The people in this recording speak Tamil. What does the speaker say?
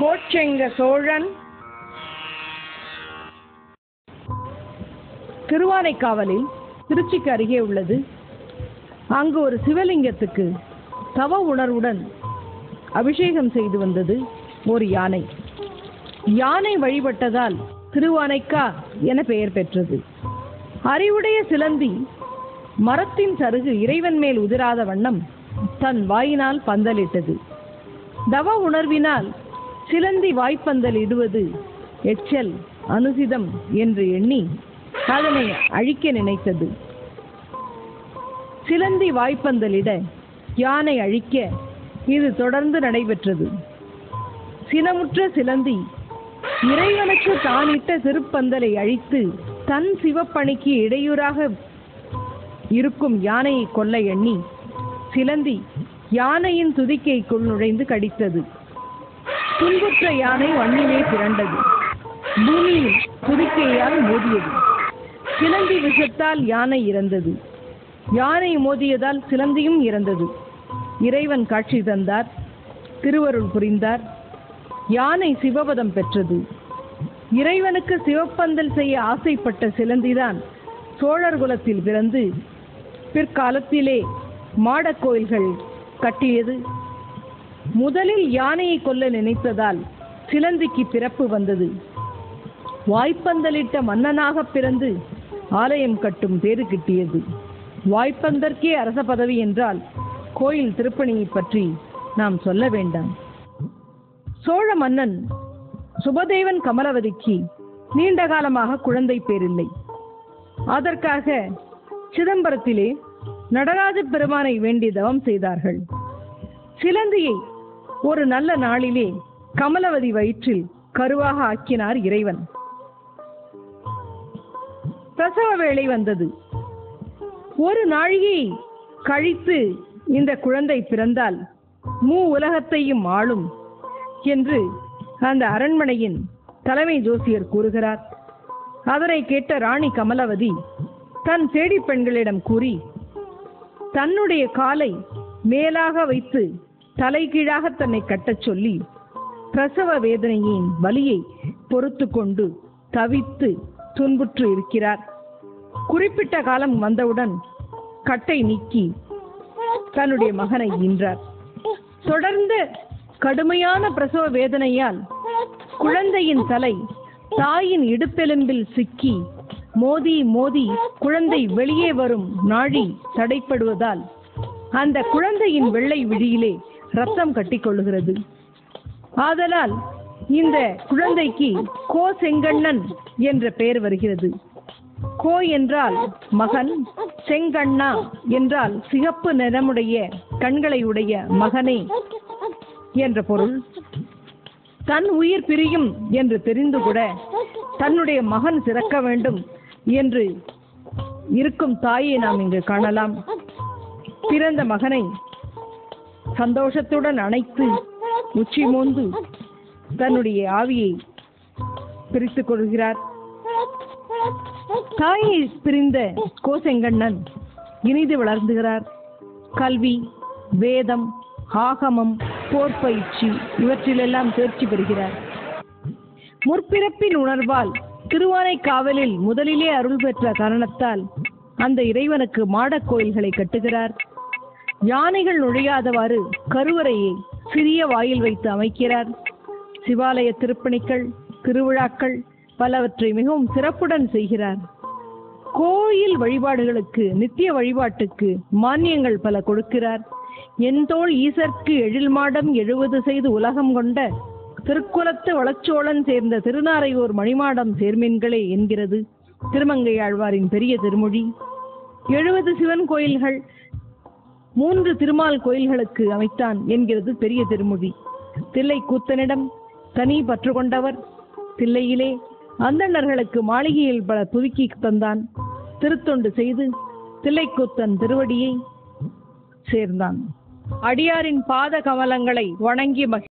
கோச்செங்க சோழன் திருவானைக்காவலில் திருச்சிக்கு அருகே உள்ளது. அங்கு ஒரு சிவலிங்கத்துக்கு தவ உணர்வுடன் அபிஷேகம் செய்து வந்தது ஒரு யானை. யானை வழிபட்டதால் திருவானைக்கா என பெயர் பெற்றது. அறிவுடைய சிலந்தி மரத்தின் சருகு இறைவன் மேல் உதிராத வண்ணம் தன் வாயினால் பந்தலிட்டது. தவ உணர்வினால் சிலந்தி வாய்ப்பந்தல் இடுவது எச்சல் அனுசிதம் என்று எண்ணி அதனை அழிக்க நினைத்தது. சிலந்தி வாய்ப்பந்தலிட யானை அழிக்க இது தொடர்ந்து நடைபெற்றது. சினமுற்ற சிலந்தி இறைவனுக்கு தானிட்ட திருப்பந்தலை அழித்து தன் சிவப்பணிக்கு இடையூறாக இருக்கும் யானையை கொல்ல எண்ணி சிலந்தி யானையின் துதிக்கைக்குள் நுழைந்து கடித்தது. துன்புற்ற யானை வன்னிலே திரண்டது. பூமியில் துதிக்கையால் மோதியது. சிலந்தி விஷத்தால் யானை இறந்தது. யானை மோதியதால் சிலந்தியும் இறந்தது. இறைவன் காட்சி தந்தார் திருவருள் புரிந்தார். யானை சிவபதம் பெற்றது. இறைவனுக்கு சிவப்பந்தல் செய்ய ஆசைப்பட்ட சிலந்திதான் சோழர் குலத்தில் பிறந்து பிற்காலத்திலே மாடக் கோயில்கள் கட்டியது. முதலில் யானையை கொல்ல நினைத்ததால் சிலந்திக்கு பிறப்பு வந்தது. வாய்ப்பந்தலிட்ட மன்னனாக பிறந்து ஆலயம் கட்டும் பேறு கிட்டியது. வாய்ப்பந்தற்கே அரச பதவி என்றால் கோயில் திருப்பணியை பற்றி நாம் சொல்ல வேண்டாம். சோழ மன்னன் சுபதேவன் கமலவதிக்கு நீண்ட காலமாக குழந்தை பேரில்லை. அதற்காக சிதம்பரத்திலே நடராஜ பெருமானை வேண்டி தவம் செய்தார்கள். சிலந்தியை ஒரு நல்ல நாளிலே கமலவதி வயிற்றில் கருவாக ஆக்கினார் இறைவன். பிரசவ வேளை வந்தது. ஒரு நாழிகை கழித்து இந்த குழந்தை பிறந்தால் மூ உலகத்தையும் ஆளும் என்று அந்த அரண்மனையின் தலைமை ஜோசியர் கூறுகிறார். அதனை கேட்ட ராணி கமலவதி தன் தேடி பெண்களிடம் கூறி தன்னுடைய காலை மேலாக வைத்து தலைகீழாக தன்னை கட்டச் சொல்லி பிரசவ வேதனையின் வலியை பொறுத்து கொண்டு தவித்து துன்புற்று இருக்கிறார். குறிப்பிட்ட காலம் வந்தவுடன் கட்டை நீக்கி தன்னுடைய மகனை ஈன்றார். தொடர்ந்த கடுமையான பிரசவ வேதனையால் குழந்தையின் தலை தாயின் இடுப்பெலும்பில் சிக்கி மோதி மோதி குழந்தை வெளியே வரும் நாழி தடைப்படுவதால் அந்த குழந்தையின் வெள்ளை விழியிலே ரத்தம் கட்டிக்கொள்ளுகிறது. ஆதலால் இந்த குழந்தைக்கு கோ செங்கண்ணன் என்ற பெயர் வருகிறது. கோ என்றால் மகன் செங்கண்ணா என்றால் சிகப்பு நிறமுடைய கண்களை உடைய மகனே என்ற பொருள். தன் உயிர் பிரியும் என்று தெரிந்து கூட தன்னுடைய மகன் சிறக்க வேண்டும் என்று இருக்கும் தாயை நாம் இங்கு காணலாம். பிறந்த மகனை சந்தோஷத்துடன் அணைத்து உச்சி மோந்து தன்னுடைய ஆவியை பிரித்துக் கொள்கிறார். தாயை பிரிந்த கோசெங்கண்ணன் இனிது வளர்ந்துகிறார். கல்வி வேதம் ஆகமம் போர் பயிற்சி இவற்றிலெல்லாம் தேர்ச்சி பெறுகிறார். முற்பிறப்பின் உணர்வால் திருவானைக்காவலில் முதலிலே அருள் பெற்ற காரணத்தால் அந்த இறைவனுக்கு மாடக் கோயில்களை கட்டுகிறார். யானைகள் நுழையாதவாறு கருவறையை சிறிய வாயில் வைத்து அமைக்கிறார். சிவாலய திருப்பணிகள் திருவிழாக்கள் பலவற்றை மிகவும் சிறப்புடன் செய்கிறார். கோயில் வழிபாடுகளுக்கு நித்திய வழிபாட்டுக்கு மானியங்கள் பல கொடுக்கிறார். என்தோள் ஈசற்கு எழில் மாடம் எழுவது செய்து உலகம் கொண்ட திருக்குலத்து வளச்சோழன் சேர்ந்த திருநாரையூர் மணிமாடம் சேர்மீன்களே என்கிறது. திருமங்கை ஆழ்வாரின் பெரிய திருமொழி. எழுபது சிவன் கோயில்கள் மூன்று திருமால் கோயில்களுக்கு அமைத்தான் என்கிறது பெரிய திருமொழி. தில்லை கூத்தனிடம் தனி பற்று கொண்டவர். தில்லையிலே அந்தணர்களுக்கு மாளிகையில் பல புதுக்கி தந்தான். திருத்தொண்டு செய்து தில்லைக்கூத்தன் திருவடியை சேர்ந்தான். அடியாரின் பாத கமலங்களை வணங்கி மகி